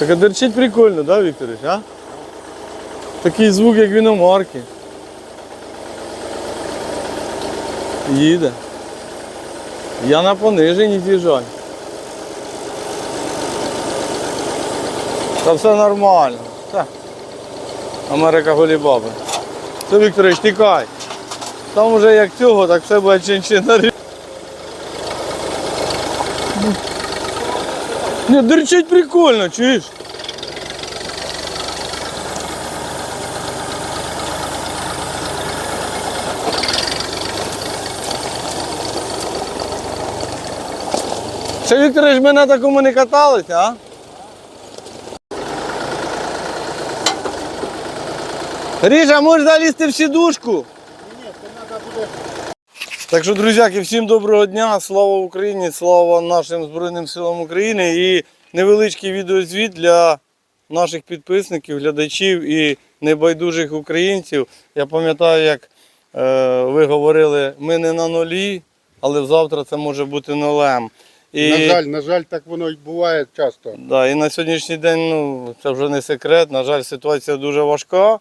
Так а дерчить прикольно, да, Вікторович, а? Такий звук, як віномарки. Їде. Я на пониженні з'їжджаю. Та все нормально. Та. Америка голібаби. Все, Вікторович, тікай. Там уже як цього, так все буде чинчина. Не, дырчать прикольно, чуєш? Ще Вікторович, ми на такому не каталися, а? Ріжа, можеш залізти в сідушку? Так що, друзяки, всім доброго дня, слава Україні, слава нашим Збройним силам України і невеличкий відеозвіт для наших підписників, глядачів і небайдужих українців. Я пам'ятаю, як е, ви говорили, ми не на нулі, але завтра це може бути нолем. І, На жаль, на жаль, так воно й буває часто. Да, і на сьогоднішній день ну, це вже не секрет. На жаль, ситуація дуже важка.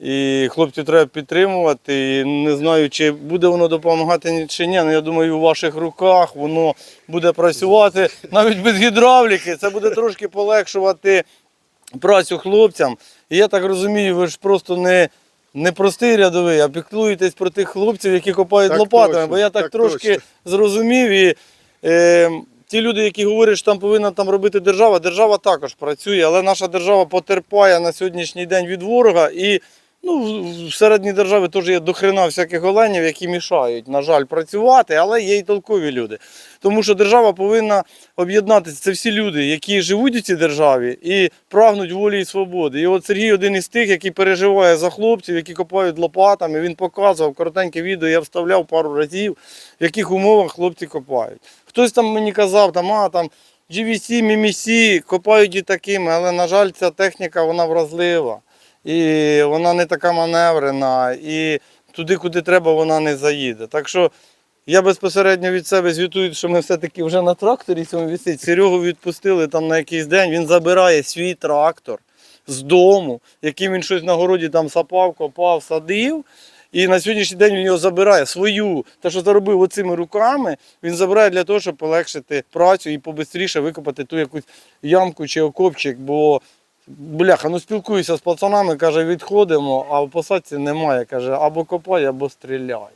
І хлопців треба підтримувати. І не знаю, чи буде воно допомагати чи ні. але я думаю, у ваших руках воно буде працювати навіть без гідравліки. Це буде трошки полегшувати працю хлопцям. І я так розумію, ви ж просто не. Не простий рядовий, а піклуєтесь про тих хлопців, які копають Так лопатами. точно, бо я так, так трошки точно. зрозумів. І е, ті люди, які говорять, що там повинна там робити держава, держава також працює, але наша держава потерпає на сьогоднішній день від ворога. І ну, в- всередині держави теж є дохрена всяких оленів, які мішають, на жаль, працювати, але є й толкові люди. Тому що держава повинна об'єднатися. Це всі люди, які живуть у цій державі і прагнуть волі і свободи. І от Сергій один із тих, який переживає за хлопців, які копають лопатами. Він показував коротеньке відео, я вставляв пару разів, в яких умовах хлопці копають. Хтось там мені казав, там, а там GVC, MMC, копають і такими, але, на жаль, ця техніка вона вразлива. І вона не така маневрена, і туди, куди треба, вона не заїде. Так що я безпосередньо від себе звітую, що ми все-таки вже на тракторі цьому висить. Серегу відпустили там на якийсь день, він забирає свій трактор з дому, яким він щось на городі там сапав, копав, садив. І на сьогоднішній день він його забирає свою, те, що заробив оцими руками, він забирає для того, щоб полегшити працю і побистріше викопати ту якусь ямку чи окопчик, бо бляха, ну спілкуюся з пацанами, каже, відходимо, а в посадці немає. Каже, або копай, або стріляй.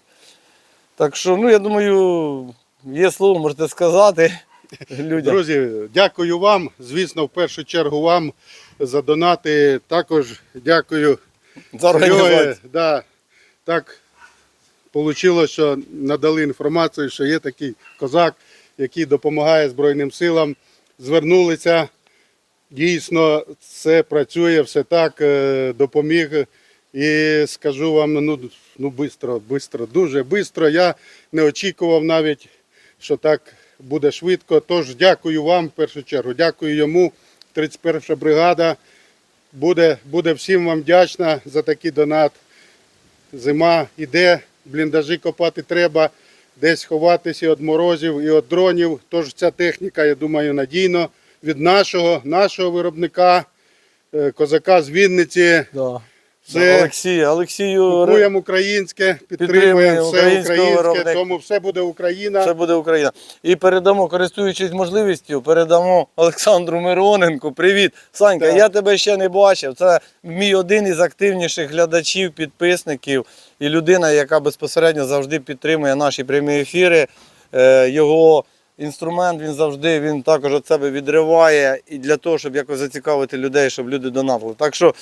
Так що, ну я думаю, є слово, можете сказати людям. Друзі, дякую вам. Звісно, в першу чергу вам за донати. Також дякую За організацію. Да, так вийшло, що надали інформацію, що є такий козак, який допомагає Збройним силам. Звернулися. Дійсно, все працює, все так, е, допоміг. І скажу вам, ну, ну бистро, бистро, дуже бистро. Я не очікував навіть, що так буде швидко. Тож дякую вам в першу чергу. Дякую йому. 31 бригада буде, буде всім вам вдячна за такий донат. Зима іде, бліндажі копати треба, десь ховатися від морозів, і від дронів. Тож ця техніка, я думаю, надійно від нашого, нашого виробника, е, козака з Вінниці. Да. Це Олексій, Олексію Купуємо українське, Підтримуємо все українське, тому все буде Україна. Це буде Україна. І передамо, користуючись можливістю, передамо Олександру Мироненку. Привіт, Санька. Так. Я тебе ще не бачив. Це мій один із активніших глядачів, підписників і людина, яка безпосередньо завжди підтримує наші прямі ефіри. Е, Його інструмент він завжди він також від себе відриває і для того, щоб якось зацікавити людей, щоб люди донатили. Так що.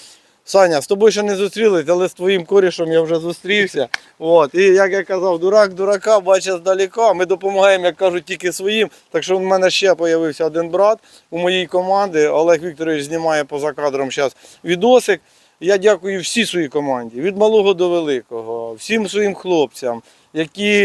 Саня, з тобою ще не зустрілись, але з твоїм корішем я вже зустрівся. От. І як я казав, дурак дурака бачить здалека. Ми допомагаємо, як кажуть, тільки своїм. Так що в мене ще з'явився один брат у моїй команді. Олег Вікторович знімає поза кадром зараз відосик. Я дякую всій своїй команді, від малого до великого, всім своїм хлопцям, які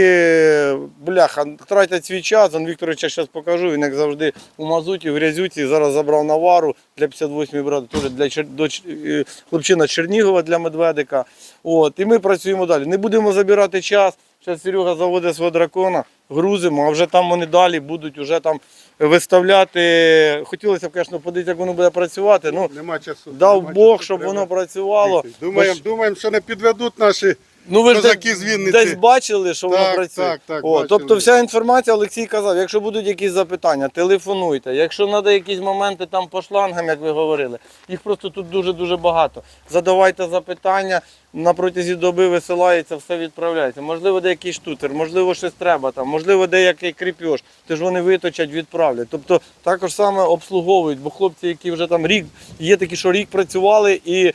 бляха тратять свій час. Вон Вікторовича зараз покажу. Він як завжди у мазуті, в грязюці. Зараз забрав навару для 58-ї бригади, теж для Чер- до е, хлопчина Чернігова для медведика. От, і ми працюємо далі. Не будемо забирати час. Зараз Серега заводить свого дракона, грузимо, а вже там вони далі будуть вже там виставляти. Хотілося б, звісно, подивитися, як воно буде працювати. Ну, Нема часу. дав нема Бог, часу, щоб треба воно працювало. Думаємо, думаємо, що не підведуть наші. Ну ви ж Козаки десь, з Вінниці. десь бачили, що воно Так, працює. так, так, О, бачили. тобто вся інформація Олексій казав, якщо будуть якісь запитання, телефонуйте. Якщо треба якісь моменти там по шлангам, як ви говорили, їх просто тут дуже-дуже багато. Задавайте запитання, на протязі доби висилається, все відправляється. Можливо, деякий штутер, можливо, щось треба там, можливо, деякий кріпеж. Ти ж вони виточать, відправлять. Тобто також саме обслуговують, бо хлопці, які вже там рік, є такі, що рік працювали і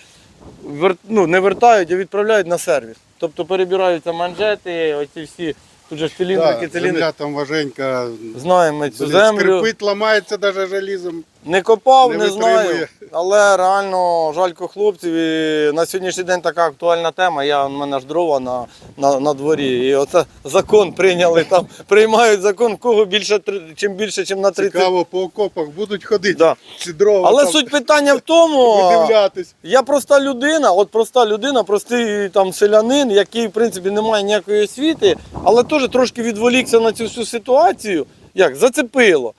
вер, ну, не вертають, а відправляють на сервіс. Тобто перебираються манжети, оці всі, тут же циліндрики, Да, циліндри. земля там важенька. Знаємо ми цю блін, землю. Скрипить, ламається навіть желізом. Не копав, не не, знаю. витримує. Але реально жалько хлопців. І на сьогоднішній день така актуальна тема. Я, у мене ж дрова на, на, на дворі. І оце закон прийняли. Там приймають закон, кого більше, чим більше, чим на 30. Цікаво, по окопах будуть ходити. Да. Ці дрова Але там суть питання в тому. Я проста людина, от проста людина, простий там селянин, який в принципі не має ніякої освіти, але теж трошки відволікся на цю всю ситуацію. Як зацепило.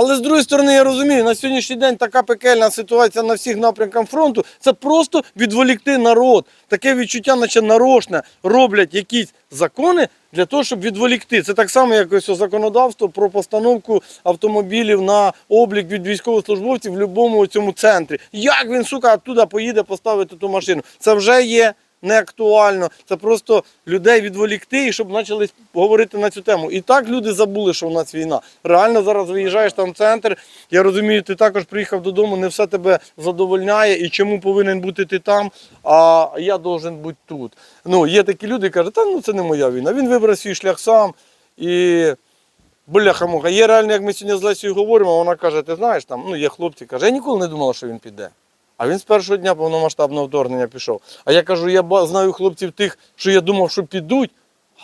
Але з другої сторони, я розумію, на сьогоднішній день така пекельна ситуація на всіх напрямках фронту. Це просто відволікти народ. Таке відчуття, наче нарочне, роблять якісь закони для того, щоб відволікти. Це так само, як ось законодавство про постановку автомобілів на облік від військовослужбовців в будь-якому цьому центрі. Як він, сука, оттуда поїде поставити ту машину? Це вже є не актуально. Це просто людей відволікти і щоб почали говорити на цю тему. І так люди забули, що в нас війна. Реально зараз виїжджаєш там в центр. Я розумію, ти також приїхав додому, не все тебе задовольняє і чому повинен бути ти там, а я должен бути тут. Ну, є такі люди, кажуть, та ну це не моя війна. Він вибрав свій шлях сам і. Бляха-муха, є реально, як ми сьогодні з Лесією говоримо, вона каже, ти знаєш, там, ну є хлопці, каже, я ніколи не думала, що він піде. А він з першого дня повномасштабного вторгнення пішов. А я кажу, я знаю хлопців тих, що я думав, що підуть,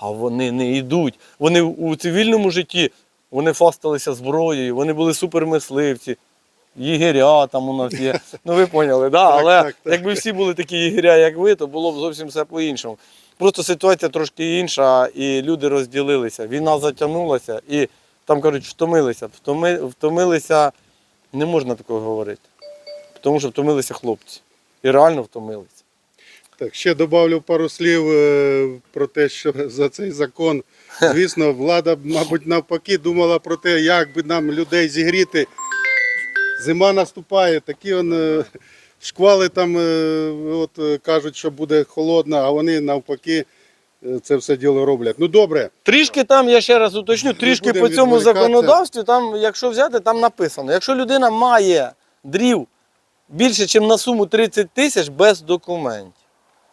а вони не йдуть. Вони у цивільному житті вони фасталися зброєю, вони були супермисливці. Єгеря там у нас є. Ну ви поняли, да? Так, але так, так. якби всі були такі єгеря, як ви, то було б зовсім все по-іншому. Просто ситуація трошки інша, і люди розділилися. Війна затягнулася, і там кажуть, втомилися. Втоми, втомилися, не можна такого говорити. Тому що втомилися хлопці. І реально втомилися. Так, ще добавлю пару слів е, про те, що за цей закон. Звісно, влада, мабуть, навпаки, думала про те, як би нам людей зігріти. Зима наступає, такі он, е, шквали там е, от, кажуть, що буде холодно, а вони навпаки це все діло роблять. Ну добре, Трішки там, я ще раз уточню, трішки по цьому законодавстві, там, якщо взяти, там написано, якщо людина має дрів більше, ніж на суму 30 тисяч без документів.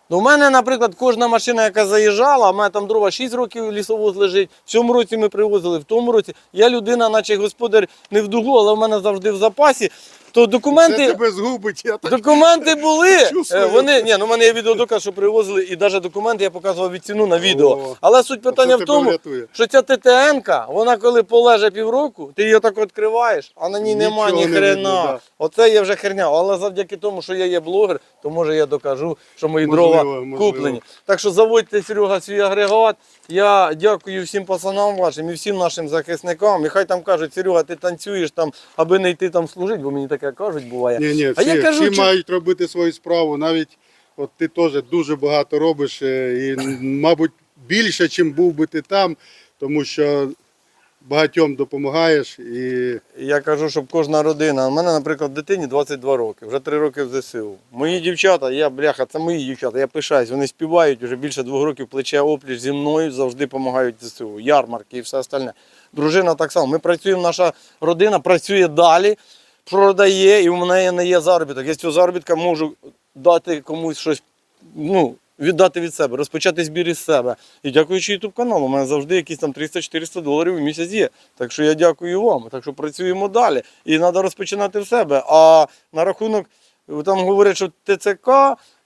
Ну, у мене, наприклад, кожна машина, яка заїжджала, а в мене там дрова 6 років лісовоз лежить. В цьому році ми привозили, в тому році. Я людина, наче господар не в дугу, але в мене завжди в запасі. То це документи. тебе згубить. Я так... Документи були. Чувствую. Е, Вони, ні, ну в мене є відеодоказ, що привозили, і навіть документи я показував від ціну на відео. О, Але суть питання в тому, врятує. що ця ТТН-ка, вона коли полеже півроку, ти її так відкриваєш, а на ній нема ні не хрена. видно, да. Оце є вже херня. Але завдяки тому, що я є блогер, то може я докажу, що мої Можливо, дрова можливо. куплені. Так що заводьте, Серега, свій агрегат. Я дякую всім пацанам вашим і всім нашим захисникам. І хай там кажуть, Серега, ти танцюєш там, аби не йти там служити, бо мені таке кажуть, буває. Ні, ні, А всі, я кажу, всі чи- мають робити свою справу. Навіть от ти теж дуже багато робиш, е, і, мабуть, більше, чим був би ти там, тому що багатьом допомагаєш. І Я кажу, щоб кожна родина. У мене, наприклад, дитині 22 роки, вже 3 роки в ЗСУ. Мої дівчата, я бляха, це мої дівчата, я пишаюсь, вони співають вже більше двох років плече опліч зі мною, завжди допомагають ЗСУ, ярмарки і все остальне. Дружина так само. Ми працюємо, наша родина працює далі, продає, і в мене не є заробіток. Я з цього заробітка можу дати комусь щось. Ну, Віддати від себе, розпочати збір із себе. І дякуючи YouTube каналу, у мене завжди якісь там 300-400 доларів в місяць є. Так що я дякую вам. Так що працюємо далі. І треба розпочинати в себе. А на рахунок, там говорять, що ТЦК,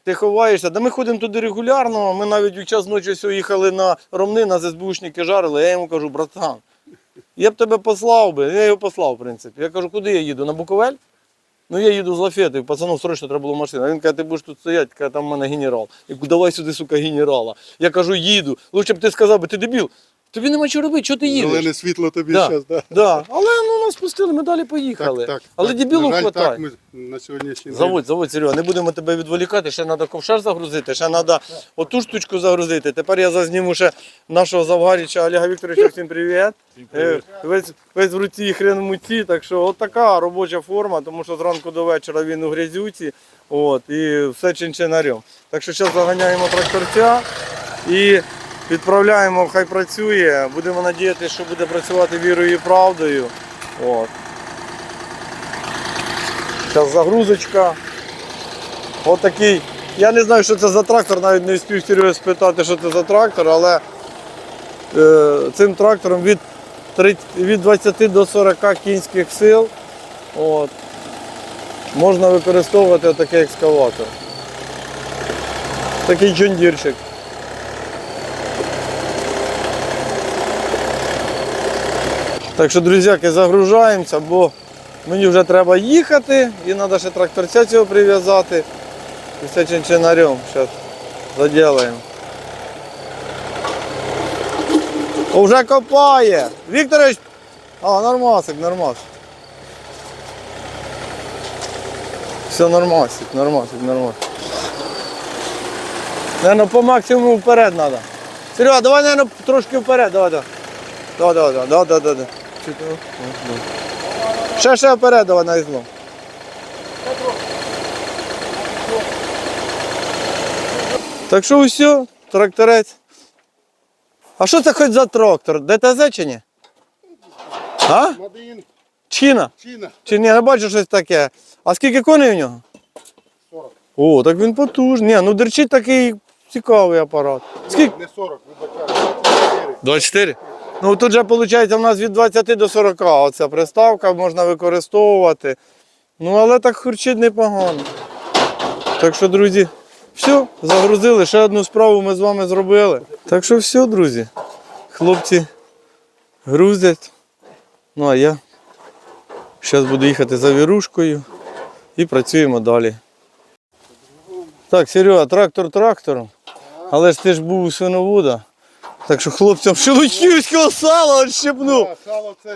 ти ховаєшся. Да ми ходимо туди регулярно. Ми навіть в час ночі їхали на Ромни, нас СБУшники жарили. Я йому кажу, братан, я б тебе послав би. Я його послав, в принципі. Я кажу, куди я їду? На Буковель? Ну я їду з лафети, пацану срочно треба було машина. Він каже, ти будеш тут стояти, каже, там в мене генерал. Я кажу, давай сюди, сука, генерала. Я кажу, їду. Лучше б ти сказав, би, ти дебіл. Тобі нема чого робити, чого ти їдеш? Зелене світло тобі Да, зараз, да. да. Але ну, нас пустили, ми далі поїхали. Так, так. Але так. дебілу На жаль, хватає. Так, ми на сьогоднішній день. Заводь, заводь, Серега, не будемо тебе відволікати, ще треба ковшар загрузити, ще треба оту штучку загрузити. Тепер я зазніму ще нашого Завгаріча Олега Вікторовича, всім привіт. Е, Весь, весь в руці і хрен в муці, так що от така робоча форма, тому що зранку до вечора він у грязюці, от, і все чинчинарем. Так що зараз заганяємо тракторця і відправляємо, хай працює. Будемо надіятися, що буде працювати вірою і правдою. От. Зараз загрузочка. От такий. Я не знаю, що це за трактор, навіть не встиг Серега спитати, що це за трактор, але е, цим трактором від, 30 від 20 до 40 кінських сил от, можна використовувати такий екскаватор. Такий джондірчик. Так що, друзяки, загружаємося, бо мені вже треба їхати і треба ще тракторця цього прив'язати. І все чинчинарем. Зараз заділаємо. О, Вже копає. Вікторович. А, нормасик, нормас. Все нормасик, нормасик, нормасик. Наверно, по максимуму вперед треба. Серега, давай, наверное, трошки вперед, давай, давай. Давай, давай, давай, давай, давай, давай. Ну. Ще, ще вперед, давай на ізлом. Так що все, тракторець. А що це хоч за трактор? ДТЗ чи ні? А? Мадин, Чина? Чина. Чи ні, я бачу щось таке. А скільки коней в нього? 40. О, так він потужний. Ні, ну дерчить такий цікавий апарат. Скільки? Не 40, вибачаю, 24. 24. Ну тут же виходить у нас від 20 до 40 оця приставка можна використовувати. Ну але так хурчить непогано. Так що, друзі, все, загрузили. Ще одну справу ми з вами зробили. Так що все, друзі. Хлопці грузять. Ну а я зараз буду їхати за вірушкою і працюємо далі. Так, Серега, трактор трактором. Але ж ти ж був у свиновода. Так що хлопцям шелудьківського сала відщепнув.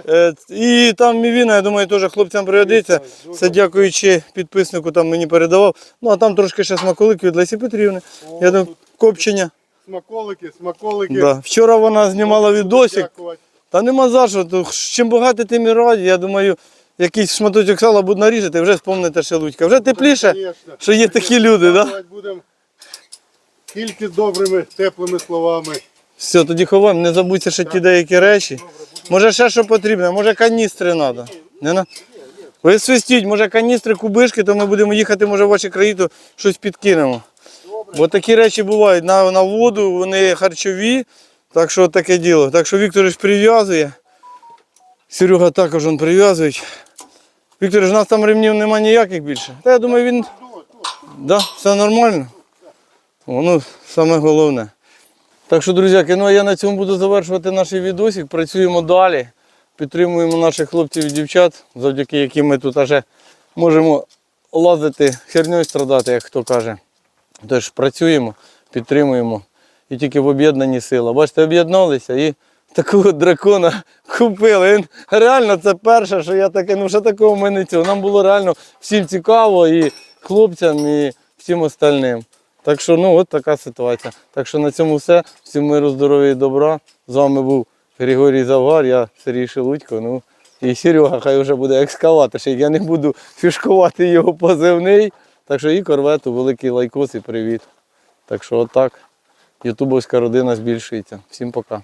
Е, І там мівіна, я думаю, теж хлопцям пригодиться. Це дякуючи підписнику, там мені передавав. Ну а там трошки ще смаколики від Лесі Петрівни. Я думаю, копчення. смаколики, смаколики. Да. Вчора вона знімала відосик. Та нема за що. то Чим багато, тим і раді. Я думаю, якийсь шматочок сала будуть нарізати, вже спомните шелудька. Вже тепліше, що є такі люди. Да? Будемо тільки добрими, теплими словами. Все, тоді ховаємо, не забудьте ще ті деякі речі. Може ще що потрібно, може каністри треба. Не на... Ви свистіть, може каністри, кубишки, то ми будемо їхати, може в ваші краї, то щось підкинемо. Бо такі речі бувають на, на воду, вони харчові, так що таке діло. Так що Вікторович прив'язує. Серега також він прив'язують. Вікторович, у нас там ремнів немає ніяких більше. Та я думаю, він. Да, все нормально. Воно саме головне. Так що, друзяки, ну а я на цьому буду завершувати наш відосик. Працюємо далі. Підтримуємо наших хлопців і дівчат, завдяки яким ми тут аже можемо лазити, херньою страдати, як хто каже. Тож працюємо, підтримуємо. І тільки в об'єднанні сила. Бачите, об'єдналися і такого дракона купили. Він реально це перше, що я таке, ну що такого в мене цього. Нам було реально всім цікаво, і хлопцям, і всім остальним. Так що, ну, от така ситуація. Так що на цьому все. Всім миру, здоров'я і добра. З вами був Григорій Завгар, я Сергій Шелудько. Ну, і Серега хай вже буде екскаватор. Я не буду фішкувати його позивний. Так що і корвету, великий лайкос і привіт. Так що отак. Ютубовська родина збільшується. Всім пока.